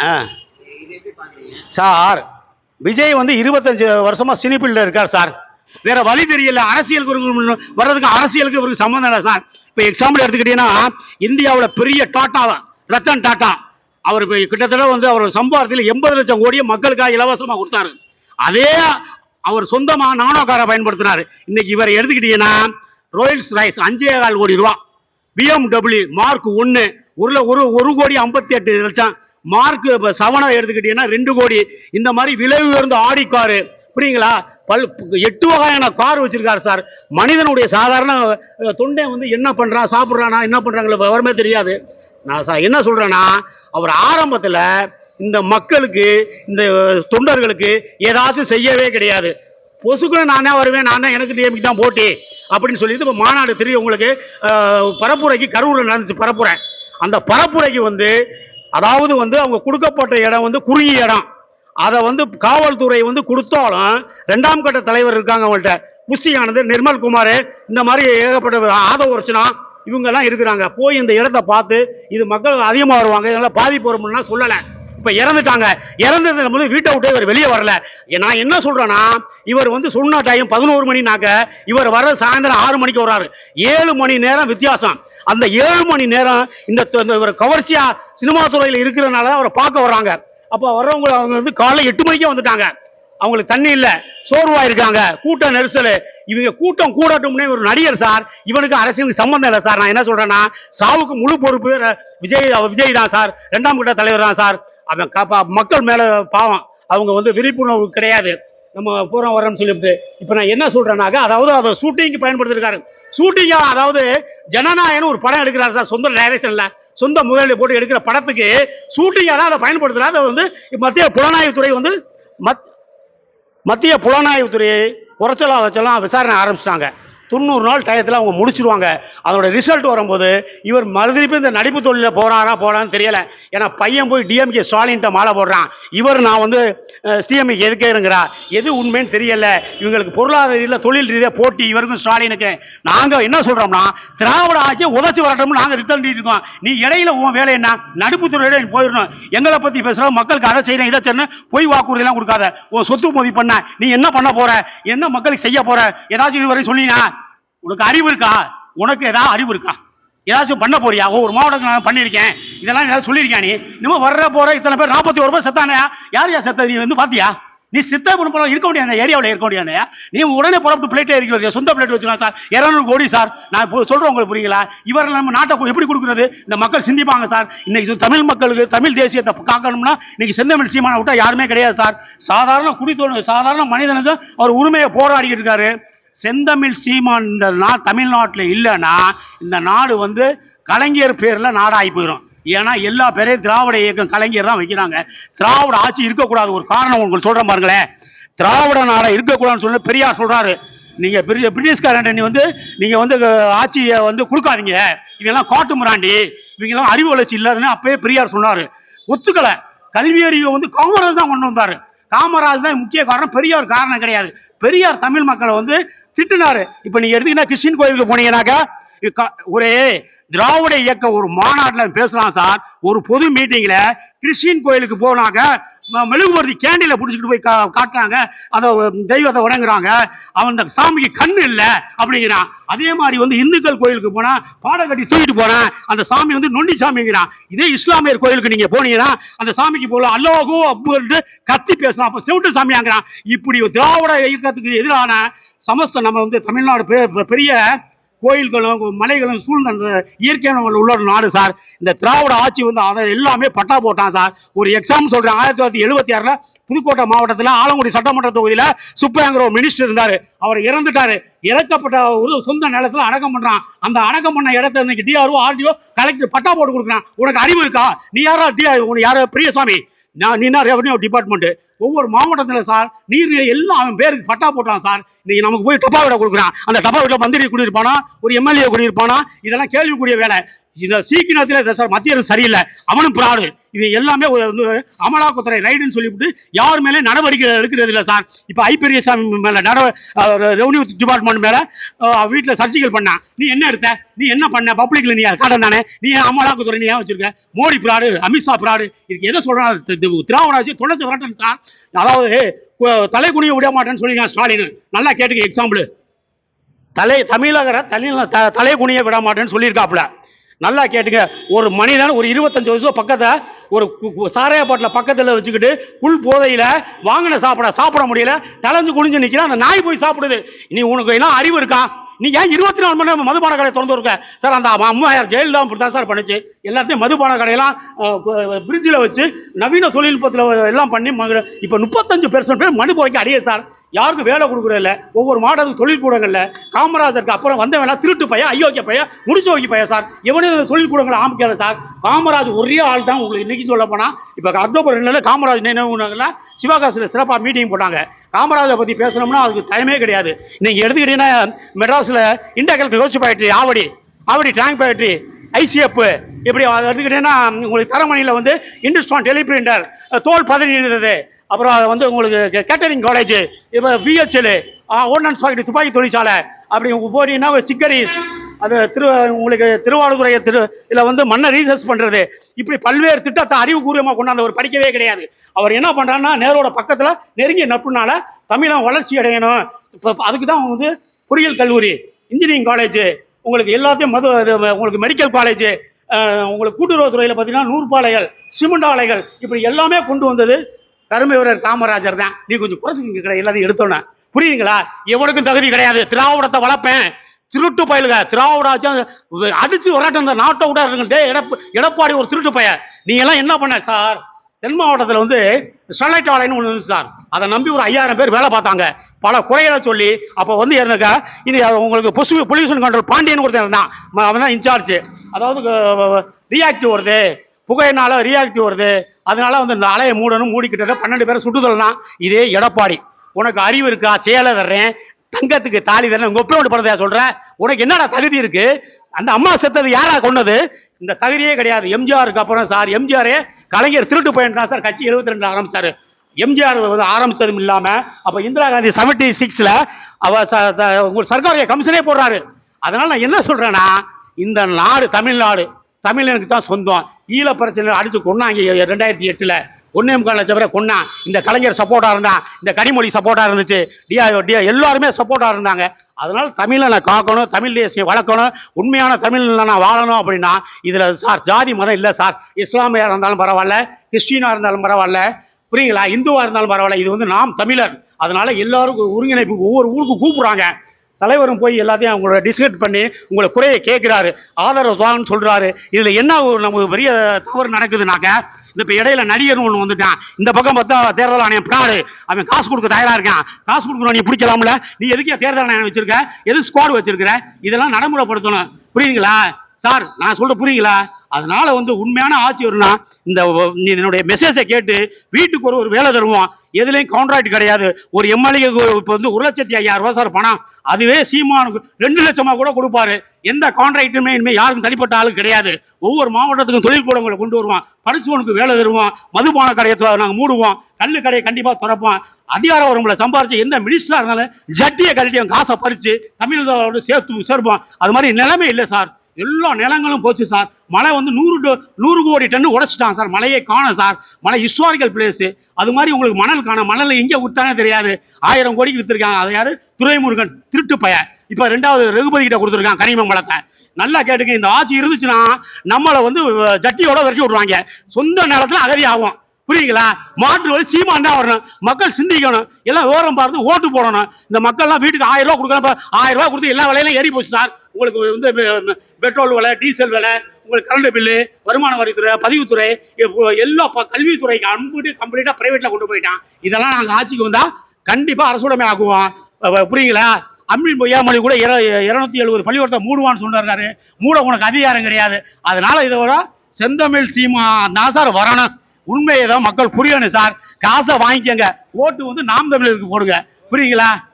ஆ. Sir Vijay வந்து இருபத்தஞ்சு வருஷமா சினி இருக்கார் சார். வேற வழி தெரியல அரசியலுக்கு வர்றதுக்கு அரசியலுக்கு இவருக்கு சம்மந்தம் இல்லை சார். இப்போ எக்ஸாம்பிள் எடுத்துக்கிட்டீங்கன்னா இந்தியாவில் பெரிய டாட்டா ரத்தன் டாட்டா. அவர் இப்போ கிட்டத்தட்ட வந்து அவர் சம்பாரத்தில் எண்பது லட்சம் கோடியை மக்களுக்காக இலவசமாக கொடுத்தாரு. அதே அவர் சொந்தமாக நானோ காரை பயன்படுத்தினாரு இன்னைக்கு இவரை எடுத்துக்கிட்டீங்கன்னா ரோயல்ஸ் ரைஸ் அஞ்சே கால் கோடி ரூபா. பிஎம்டபிள்யூ மார்க் ஒன்று ஒரு ஒரு ஒரு கோடி ஐம்பத்தி எட்டு லட்சம். மார்க் இப்போ செவனை எடுத்துக்கிட்டீங்கன்னா ரெண்டு கோடி. இந்த மாதிரி விலை உயர்ந்த ஆடி காரு. புரியுங்களா? பல் எட்டு வகையான கார் வச்சிருக்காரு சார். மனிதனுடைய சாதாரண தொண்டை வந்து என்ன பண்றான் சாப்பிட்றானா என்ன பண்றாங்களோ விவரமே தெரியாது. நான் சார் என்ன சொல்றேன்னா அவர் ஆரம்பத்தில் இந்த மக்களுக்கு இந்த தொண்டர்களுக்கு ஏதாச்சும் செய்யவே கிடையாது. பொசுக்குள்ள நான் வருவேன் நான் தான் எனக்கு டிஎம்கி தான் போட்டி அப்படின்னு சொல்லிட்டு இப்போ மாநாடு தெரியும் உங்களுக்கு. பரப்புரைக்கு கரூரில் நடந்துச்சு பரப்புரை. அந்த பரப்புரைக்கு வந்து அதாவது வந்து அவங்க கொடுக்கப்பட்ட இடம் வந்து குறுகிய இடம். அதை வந்து காவல்துறை வந்து கொடுத்தாலும் ரெண்டாம் கட்ட தலைவர் இருக்காங்க அவங்கள்ட்ட. புஷியானது நிர்மல் குமார் இந்த மாதிரி ஏகப்பட்ட ஆதவ வருஷனா இவங்கெல்லாம் இருக்கிறாங்க. போய் இந்த இடத்த பார்த்து இது மக்கள் அதிகமாக வருவாங்க இதெல்லாம் பாதிப்பு வரும்னா சொல்லலை. இப்போ இறந்துட்டாங்க. இறந்ததுல போது வீட்டை விட்டு இவர் வெளியே வரல. நான் என்ன சொல்றேன்னா இவர் வந்து சொன்ன டைம் பதினோரு மணினாக்க இவர் வர சாயந்தரம் ஆறு மணிக்கு வர்றாரு. ஏழு மணி நேரம் வித்தியாசம். அந்த ஏழு மணி நேரம் இந்த ஒரு கவர்ச்சியா சினிமா துறையில் இருக்கிறனால அவரை பார்க்க வர்றாங்க. அப்போ வர்றவங்க அவங்க வந்து காலை எட்டு மணிக்கே வந்துட்டாங்க. அவங்களுக்கு தண்ணி இல்லை சோர்வாயிருக்காங்க இருக்காங்க. கூட்ட நெரிசல். இவங்க கூட்டம் கூடட்டும்னே ஒரு நடிகர் சார் இவனுக்கு அரசியலுக்கு சம்மந்தம் இல்லை சார். நான் என்ன சொல்றேன்னா சாவுக்கு முழு பொறுப்பு விஜய் விஜய் தான் சார். ரெண்டாம் கட்ட தலைவர் தான் சார். அவன் மக்கள் மேல பாவம். அவங்க வந்து விழிப்புணர்வு கிடையாது. நம்ம போறோம் வரோம்னு சொல்லிட்டு. இப்போ நான் என்ன சொல்றேன்னாக்க அதாவது அதை ஷூட்டிங்க்கு பயன்படுத்திருக்காரு. ஷூட்டிங்கா அதாவது ஜனநாயகன் ஒரு படம் எடுக்கிறார் சார் சொந்த டைரக்ஷன்ல சொந்த முதலீடு போட்டு எடுக்கிற படத்துக்கு ஷூட்டிங்காக தான் அதை பயன்படுத்துறாரு. அதை வந்து மத்திய புலனாய்வுத்துறை வந்து மத் மத்திய புலனாய்வுத்துறையை குறைச்சலா வச்செல்லாம் விசாரணை ஆரம்பிச்சிட்டாங்க. தொண்ணூறு நாள் டயத்தில் அவங்க முடிச்சிருவாங்க. அதோட ரிசல்ட் வரும்போது இவர் மறுதிருப்பி இந்த நடிப்பு தொழிலில் போகிறாரா போகிறான்னு தெரியலை. ஏன்னா பையன் போய் டிஎம்கே ஸ்டாலின்ட்ட மாலை போடுறான். இவர் நான் வந்து டிஎம்கே எதுக்கேருங்கிறா எது உண்மைன்னு தெரியலை. இவங்களுக்கு பொருளாதார ரீதியில் தொழில் ரீதியாக போட்டி இவருக்கும் ஸ்டாலினுக்கு. நாங்கள் என்ன சொல்கிறோம்னா திராவிட ஆட்சியை உதச்சி வரட்டும்னு நாங்கள் ரிட்டர்ன் இருக்கோம். நீ இடையில உன் வேலை என்ன? நடிப்பு துறையில போயிடணும். எங்களை பற்றி பேசுகிறோம் மக்களுக்கு அதை செய்யணும் இதை செய்யணும் பொய் வாக்குறுதிலாம் கொடுக்காத. உன் சொத்து மோதி பண்ண. நீ என்ன பண்ண போகிற என்ன மக்களுக்கு செய்ய போகிற ஏதாச்சும் இதுவரை சொன்னீங்கன்னா உனக்கு அறிவு இருக்கா? உனக்கு ஏதாவது அறிவு இருக்கா? ஏதாச்சும் பண்ண போறியா? ஒரு மாவட்டத்தில் நான் பண்ணியிருக்கேன். இதெல்லாம் ஏதாவது சொல்லியிருக்கேன் நீ? இன்னும் வர்ற போற இத்தனை பேர் நாற்பத்தி ஒரு பேர் செத்தானயா யார் யார் செத்த நீ வந்து பாத்தியா? நீ சித்த குடும்பம் இருக்க முடியாது ஏரியாவில் இருக்க முடியாது நீ உடனே புறப்பட்டு பிளேட்டே இருக்கிற சொந்த பிளேட் வச்சுக்கலாம் சார். இரநூறு கோடி சார். நான் இப்போ சொல்றேன் உங்களுக்கு புரியுங்களா? இவர் நம்ம நாட்டை எப்படி கொடுக்குறது? இந்த மக்கள் சிந்திப்பாங்க சார். இன்னைக்கு தமிழ் மக்களுக்கு தமிழ் தேசியத்தை காக்கணும்னா இன்னைக்கு செந்தமிழ் சீமான விட்டா யாருமே கிடையாது சார். சாதாரண குடித்தோடு சாதாரண மனிதனுக்கு அவர் உரிமையை போராடிக்கிட்டு இருக்காரு. செந்தமிழ் சீமான் இந்த நா தமிழ்நாட்டில் இல்லைன்னா இந்த நாடு வந்து கலைஞர் பேரில் நாடாகி போயிடும் ஏன்னா எல்லா பேரையும் திராவிட இயக்கம் கலைஞர் தான் வைக்கிறாங்க. திராவிட ஆட்சி இருக்கக்கூடாது. ஒரு காரணம் உங்களுக்கு சொல்கிறேன் பாருங்களேன். திராவிட நாடாக இருக்கக்கூடாதுன்னு சொல்லி பெரியார் சொல்கிறாரு நீங்கள் பிரி பிரிட்டிஷ்காரன் நீ வந்து நீங்கள் வந்து ஆட்சியை வந்து கொடுக்காதீங்க. இவங்கெல்லாம் காட்டு முராண்டி. இவங்கெல்லாம் அறிவு வளர்ச்சி இல்லாதுன்னு அப்பயே பெரியார் சொன்னார். ஒத்துக்கலை. கல்வி அறிவை வந்து காங்கிரஸ் தான் கொண்டு வந்தார். காமராஜ் தான் முக்கிய காரணம். பெரியார் காரணம் கிடையாது. பெரியார் தமிழ் மக்களை வந்து திட்டுனாரு. இப்ப நீங்க எடுத்தீங்கன்னா கிறிஸ்டின் கோயிலுக்கு போனீங்கன்னாக்கா ஒரே திராவிட இயக்க ஒரு மாநாட்டில் பேசலாம் சார். ஒரு பொது மீட்டிங்ல கிறிஸ்டின் கோயிலுக்கு போனாக்க ம- மெழுகுவர்த்தி கேண்டில பிடிச்சிக்கிட்டு போய் காட்டுறாங்க. அதை தெய்வத்தை வணங்குறாங்க அவன் அந்த சாமிக்கு கண்ணு இல்லை அப்படிங்கிறான். அதே மாதிரி வந்து இந்துக்கள் கோயிலுக்கு போனா பாடம் கட்டி தூக்கிட்டு போனேன் அந்த சாமி வந்து நொண்டி சாமிங்கிறான் இதே இஸ்லாமியர் கோயிலுக்கு நீங்க போனீங்கன்னா அந்த சாமிக்கு போகலாம் அல்லோகோ அப்படின்ட்டு கத்தி பேசலாம் அப்ப செவிட்டு சாமியாங்கிறான். இப்படி திராவிட இயக்கத்துக்கு எதிரான சமஸ்த நம்ம வந்து தமிழ்நாடு பெ- பெரிய கோயில்களும் மலைகளும் சூழ்ந்த அந்த இயற்கையான உள்ள ஒரு நாடு சார். இந்த திராவிட ஆட்சி வந்து அதை எல்லாமே பட்டா போட்டான் சார். ஒரு எக்ஸாம் சொல்றேன் ஆயிரத்தி தொள்ளாயிரத்தி எழுபத்தி ஆறுல புதுக்கோட்டை மாவட்டத்தில் ஆலங்குடி சட்டமன்ற தொகுதியில் சுப்பையாங்கிற ஒரு மினிஸ்டர் இருந்தார். அவர் இறந்துட்டாரு. இறக்கப்பட்ட ஒரு சொந்த நிலத்தில் அடக்கம் பண்ணுறான் அந்த அடக்கம் பண்ண இடத்த இன்னைக்கு டிஆர்ஓ ஆர்டிஓ கலெக்டர் பட்டா போட்டு கொடுக்குறான். உனக்கு அறிவு இருக்கா? நீ யாரா? டிஆர் உனக்கு யாரோ? பிரியசாமி. நான் நீனா ரெவன்யூ டிபார்ட்மெண்ட்டு ஒவ்வொரு மாவட்டத்தில் சார் நீர் எல்லாம் அவன் பேருக்கு பட்டா போட்டான் சார். இன்னைக்கு நமக்கு போய் டப்பா விட கொடுக்குறான். அந்த டப்பா வீட்டில் மந்திரி குடியிருப்பானா ஒரு எம்எல்ஏ குடியிருப்பானா இதெல்லாம் கேள்விக்குரிய வேலை. இந்த சீக்கிரத்தில் சார் மத்திய அரசு சரியில்லை. அவனும் பிராடு. இது எல்லாமே வந்து அமலாக்கத்துறை ரைடுன்னு சொல்லிவிட்டு யார் மேலே நடவடிக்கை எடுக்கிறது இல்லை சார். இப்போ ஐ பெரியசாமி மேலே நட ரெவன்யூ டிபார்ட்மெண்ட் மேலே வீட்டில் சர்ச்சைகள் பண்ணான் நீ என்ன எடுத்த? நீ என்ன பண்ண? பப்ளிக்ல நீ காட்டன் தானே? நீ ஏன் அமலாக்கத்துறை நீ ஏன் வச்சிருக்க? Modi fraud Amit Shah fraud. இதுக்கு எதை சொல்றான் திராவிடாஜி ஆட்சி தொடர்ச்சி சார். அதாவது கு- தலை குனிய விட மாட்டேன்னு சொல்லி ஸ்டாலின். நல்லா கேட்டுக்க எக்ஸாம்பிள் தலை தமிழகரை தலை த- குனிய விட மாட்டேன்னு சொல்லியிருக்காப்புல. நல்லா கேட்டுங்க. ஒரு மனிதன் ஒரு இருபத்தஞ்சு வருஷம் பக்கத்தை ஒரு கு- சாராய பாட்டில் பக்கத்தில் வச்சுக்கிட்டு புல் போதையில் வாங்கின சாப்பிட சாப்பிட முடியல. தலைஞ்சு குனிஞ்சு நிற்கிறான் அந்த நாய் போய் சாப்பிடுது. நீ உனக்கு என்ன அறிவு இருக்கா? நீ ஏன் இருபத்தி நாலு மணி நேரம் மதுபான கடையை திறந்து இருக்க? சார் அந்த அம்மாயார் ஜெயில் தான் இப்படி தான் சார் பண்ணிச்சு. எல்லாத்தையும் மதுபான கடையெல்லாம் பிரிட்ஜில் வச்சு நவீன தொழில்நுட்பத்தில் எல்லாம் பண்ணி இப்போ முப்பத்தஞ்சு பெர்சன்ட் பேர் மனு போய்க்கு அடியே சார். யாருக்கும் வேலை கொடுக்குறதில்ல? ஒவ்வொரு மாடலுக்கு தொழில் கூடங்களில் காமராஜருக்கு அப்புறம் வந்தவனா திருட்டு பையன் ஐயோக்கிய பையன் முடிச்சு வைக்க பையன் சார். இவனும் தொழில் கூடங்களை ஆமிக்காத சார். காமராஜ் ஒரே ஆள் தான் உங்களுக்கு இன்னைக்கு சொல்ல போனால் இப்போ அக்டோபர் ரெண்டுல காமராஜ் நினைவுல சிவகாசியில் சிறப்பாக மீட்டிங் போட்டாங்க. காமராஜை பற்றி பேசணும்னா அதுக்கு டைமே கிடையாது. நீங்கள் எடுத்துக்கிட்டீங்கன்னா மெட்ராஸில் இண்டக்கலுக்கு யோசிச்சு factory Avadi Avadi tank factory ICF இப்படி அதை எடுத்துக்கிட்டீங்கன்னா உங்களுக்கு தரமணியில் வந்து இண்டஸ்ட்ரான் டெலிபிரிண்டர் தோல் பதவி இருந்தது அப்புறம் அது வந்து உங்களுக்கு கேட்டரிங் காலேஜ் இப்போ பிஹெச்எல் ஓர்டினன்ஸ் ஃபேக்டரி துப்பாக்கி தொழிற்சாலை. அப்படி போனீங்கன்னா சிக்கரிஸ் அது திரு உங்களுக்கு திருவாரூரை திரு இதில் வந்து மண்ணை ரீசர்ச் பண்ணுறது இப்படி பல்வேறு திட்டத்தை அறிவுபூர்வமாக கொண்டாந்தவர் படிக்கவே கிடையாது. அவர் என்ன பண்ணுறாருன்னா நேரோட பக்கத்தில் நெருங்கிய நட்புனால தமிழன் வளர்ச்சி அடையணும். இப்போ அதுக்கு தான் வந்து பொறியியல் கல்லூரி இன்ஜினியரிங் காலேஜ் உங்களுக்கு எல்லாத்தையும் மது உங்களுக்கு மெடிக்கல் காலேஜ் உங்களுக்கு கூட்டுறவுத்துறையில் பார்த்தீங்கன்னா நூற்பாலைகள் சிமெண்ட் ஆலைகள் இப்படி எல்லாமே கொண்டு வந்தது கருமை வீரர் காமராஜர் தான். நீ கொஞ்சம் குறைச்சிக்கிங்க கிடையாது எல்லாத்தையும் எடுத்தோன்னே. புரியுதுங்களா? எவனுக்கும் தகுதி கிடையாது. திராவிடத்தை வளர்ப்பேன். திருட்டு பயலுங்க திராவிடாச்சும் அடிச்சு விளாட்டு இந்த நாட்டை விட இருக்குங்க டேய் எடப்பாடி ஒரு திருட்டு பையன். நீ எல்லாம் என்ன பண்ண சார்? தென் மாவட்டத்தில் வந்து ஸ்டெர்லைட் ஆலைன்னு ஒன்று இருந்துச்சு சார். அதை நம்பி ஒரு ஐயாயிரம் பேர் வேலை பார்த்தாங்க. பல குறைகளை சொல்லி அப்போ வந்து இருந்தக்க இனி உங்களுக்கு பொசு பொல்யூஷன் கண்ட்ரோல் பாண்டியன் ஒருத்தன் இருந்தான். அவன் தான் இன்சார்ஜ். அதாவது ரியாக்டிவ் வருது புகையினால ரியாலிட்டி வருது. அதனால வந்து இந்த அலையை மூடணும் மூடிக்கிட்டத பன்னெண்டு பேரை சுட்டுதல்னா இதே எடப்பாடி. உனக்கு அறிவு இருக்கா? சேலை தர்றேன். தங்கத்துக்கு தாலி தரேன் உங்க ஒப்பையோடு படுறதா சொல்றேன் உனக்கு என்னடா தகுதி இருக்கு? அந்த அம்மா செத்தது யாரா கொண்டது இந்த தகுதியே கிடையாது. எம்ஜிஆருக்கு அப்புறம் சார் எம்ஜிஆரே கலைஞர் திருட்டு பையன் தான் சார். கட்சி எழுபத்தி ரெண்டு ஆரம்பிச்சாரு. எம்ஜிஆர் வந்து ஆரம்பிச்சதும் இல்லாம அப்ப இந்திரா காந்தி செவன்டி சிக்ஸ்ல அவர் சர்க்காரிய கமிஷனே போடுறாரு. அதனால நான் என்ன சொல்றேன்னா இந்த நாடு தமிழ்நாடு தமிழனுக்கு தான் சொந்தம். ஈழ பிரச்சனை அடித்து கொண்டாங்க ரெண்டாயிரத்தி எட்டில். ஒன்னே முக்கால் லட்சம் பேரை கொண்டான் இந்த கலைஞர் சப்போர்ட்டாக இருந்தான் இந்த கனிமொழி சப்போர்ட்டாக இருந்துச்சு. டிஆ டிஆ எல்லாருமே சப்போர்ட்டாக இருந்தாங்க. அதனால தமிழனை காக்கணும் தமிழ் தேசியம் வளர்க்கணும் உண்மையான தமிழில் நான் வாழணும் அப்படின்னா இதில் சார் ஜாதி மதம் இல்லை சார். இஸ்லாமியாக இருந்தாலும் பரவாயில்ல கிறிஸ்டினாக இருந்தாலும் பரவாயில்ல புரியுங்களா இந்துவாக இருந்தாலும் பரவாயில்ல. இது வந்து நாம் தமிழர். அதனால எல்லாருக்கும் ஒருங்கிணைப்பு ஒவ்வொரு ஊருக்கு கூப்பிடுறாங்க. தலைவரும் போய் எல்லாத்தையும் அவங்களோட டிஸ்கட் பண்ணி உங்களை குறையை கேட்குறாரு. ஆதரவு தான்னு சொல்கிறாரு இதில் என்ன ஒரு நமக்கு பெரிய தவறு நடக்குதுனாக்க இந்த இப்போ இடையில நடிகர் ஒன்று வந்துட்டான். இந்த பக்கம் பார்த்தா தேர்தல் ஆணையம் பிராடு அவன் காசு கொடுக்க தயாராக இருக்கான். காசு கொடுக்கணும் நீ பிடிக்கலாம்ல. நீ எதுக்கே தேர்தல் ஆணையம் வச்சிருக்க? எது ஸ்குவாடு வச்சிருக்கிற? இதெல்லாம் நடைமுறைப்படுத்தணும். புரியுதுங்களா? சார் நான் சொல்கிற புரியுங்களா அதனால வந்து உண்மையான ஆட்சி வரும்னா இந்த நீ என்னுடைய மெசேஜை கேட்டு வீட்டுக்கு ஒரு ஒரு வேலை தருவோம். எதுலையும் கான்ட்ராக்ட் கிடையாது. ஒரு எம்எல்ஏக்கு இப்போ வந்து ஒரு லட்சத்தி ஐயாயிரம் ரூபா சார் பணம். அதுவே சீமானுக்கு ரெண்டு லட்சமா கூட கொடுப்பாரு. எந்த கான்ட்ராக்டுமே இனிமேல் யாருக்கும் தனிப்பட்ட ஆளு கிடையாது. ஒவ்வொரு மாவட்டத்துக்கும் தொழில் கூடங்களை கொண்டு வருவோம் படிச்சவனுக்கு வேலை தருவோம் மதுபான கடையை நாங்கள் மூடுவோம். கல் கடையை கண்டிப்பாக திறப்போம். அதிகார உரங்களை சம்பாரிச்சு எந்த மினிஸ்டராக இருந்தாலும் ஜட்டியை கழட்டி காசை பறித்து தமிழோட சேர்த்து சேர்ப்போம். அது மாதிரி நிலைமை இல்லை சார். எல்லா நிலங்களும் போச்சு சார். மழை வந்து நூறு நூறு கோடி டன்னு உடைச்சிட்டான் சார். மலையை காணும் சார். மலை ஹிஸ்டாரிக்கல் பிளேஸு அது மாதிரி உங்களுக்கு மணல் காணும். மணல் எங்கே வித்தானே தெரியாது. ஆயிரம் கோடிக்கு வித்துருக்காங்க. அதை யாரு? துரைமுருகன். திருட்டு பையன். இப்போ ரெண்டாவது ரகுபதி கிட்ட கொடுத்துருக்கான் கனிமம் பழத்தை நல்லா கேட்டுங்க. இந்த ஆட்சி இருந்துச்சுன்னா நம்மளை வந்து ஜட்டியோட விரட்டி விடுவாங்க. சொந்த நிலத்தில் அகதி ஆகும். புரியுங்களா மாற்று வழி சீமான் தான் வரணும். மக்கள் சிந்திக்கணும். எல்லாம் விவரம் பார்த்து ஓட்டு போடணும். இந்த மக்கள்லாம் வீட்டுக்கு ஆயிரம் ரூபா கொடுக்கணும் ஆயிரம் ரூபா கொடுத்து எல்லா விலையிலும் ஏறி போச்சு சார். உங்களுக்கு வந்து பெட்ரோல் விலை டீசல் விலை உங்களுக்கு கரண்ட் பில்லு வருமான வரித்துறை பதிவுத்துறை எல்லா ப- கல்வித்துறைக்கு அன்புட்டு கம்ப்ளீட்டாக ப்ரைவேட்டில் கொண்டு போயிட்டான். இதெல்லாம் நாங்கள் ஆட்சிக்கு வந்தால் கண்டிப்பாக அரசுடைமை ஆக்குவோம். புரியுங்களா? அம்மின் பொய்யாமொழி கூட இர இருநூத்தி எழுபது பள்ளிக்கூடத்தை மூடுவான்னு சொன்னாரு மூட உனக்கு அதிகாரம் கிடையாது. அதனால இதோட செந்தமிழ் சீமா தான் சார் வரணும். உண்மையை தான் மக்கள் புரியணும் சார். காசை வாங்கிக்கங்க. ஓட்டு வந்து நாம் தமிழருக்கு போடுங்க. புரியுங்களா?